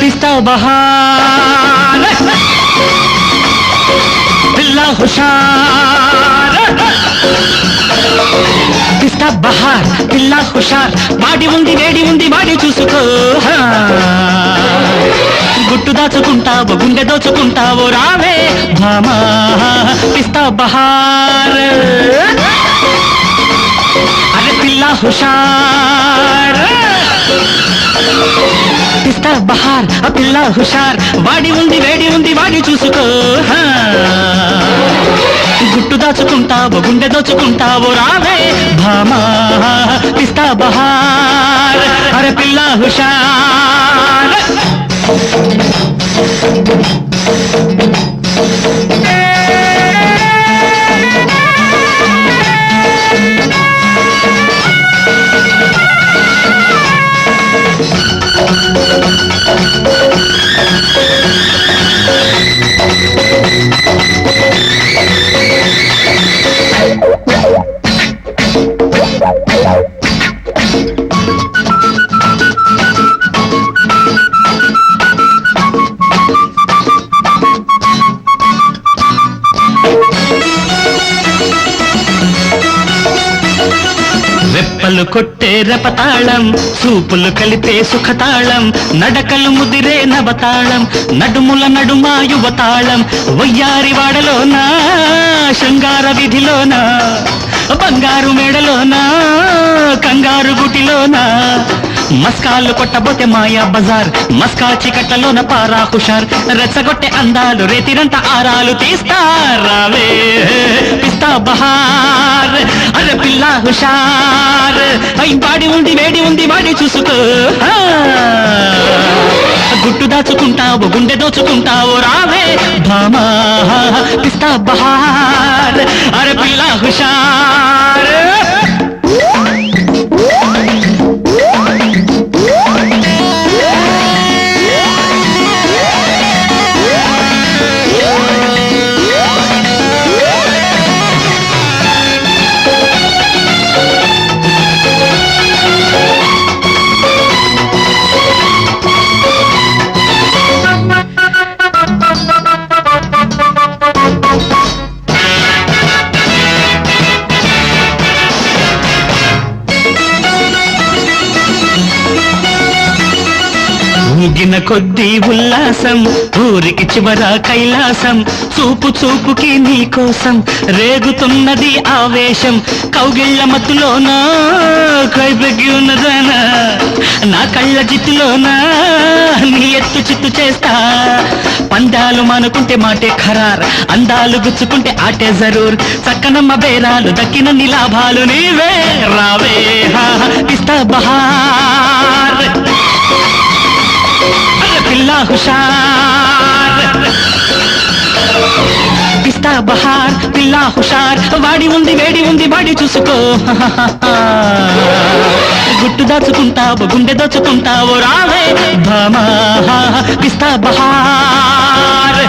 పిస్తా బహార్ పిల్లా హుషార్. పిస్తా బహార్ పిల్లా హుషార్. వాడి ఉంది వేడి ఉంది వాడి చూసుకో. గుట్టు దాచుకుంటావు గుండె దోచుకుంటావు రావే భామా. పిస్తా బహార్. అరే పిల్లా హుషార్. పిస్తా బహార్ ఆ పిల్ల హుషార్. వాడి ఉంది వేడి ఉంది వాడి చూసుకో. గుట్టు దాచుకుంటావో గుండె దోచుకుంటావో రావే భామా. పిస్తా బహార్ అరే పిల్ల హుషార్. కథలు కొట్టే రపతాళం చూపులు కలిపే సుఖతాళం నడకలు ముదిరే నవతాళం నడుముల నడుమా యువతాళం వయ్యారి వాడలోనా శృంగార విధిలోనా బంగారు మేడలోనా కంగారు గుటిలోనా మస్కాలు కొట్టబోతే మాయా బజార్ మస్కా చికట్లలోన పారా హుషార్ రెచ్చగొట్టే అందాలు రేతిరంట ఆరాలు తీస్తారావే పిస్తా బహార్. పిల్ల హుషార్. పై పాడి ఉంది వేడి ఉంది వాడి చూసుకో. గుట్టు దాచుకుంటావు గుండె దోచుకుంటావు రావే భామా. పిస్తా బహార్. అరే పిల్ల హుషార్. ఊగిన కొద్దీ ఉల్లాసం ఊరికి చివర కైలాసం చూపు చూపుకి నీ కోసం రేగుతున్నది ఆవేశం. కౌగిళ్ళ మత్తులోనా కైపెక్కి ఉన్నదానా నా కళ్ళ జిత్తులోనా నీ ఎత్తు చిత్తు చేస్తా. పందాలు మానుకుంటే మాటే ఖరార్ అందాలు గుచ్చుకుంటే ఆటే జరూర్. చక్కనమ్మ బేరాలు దక్కినన్ని లాభాలు నీవే రావే. హా, పిస్తా బహా. హుషార్ పిస్తా బహార్ పిల్లా హుషార్ వాడి ఉంది వేడి ఉంది వాడి చూసుకో గుట్టు దాచుకుంటావు గుండె దోచుకుంటావు రావే భామా పిస్తా బహార్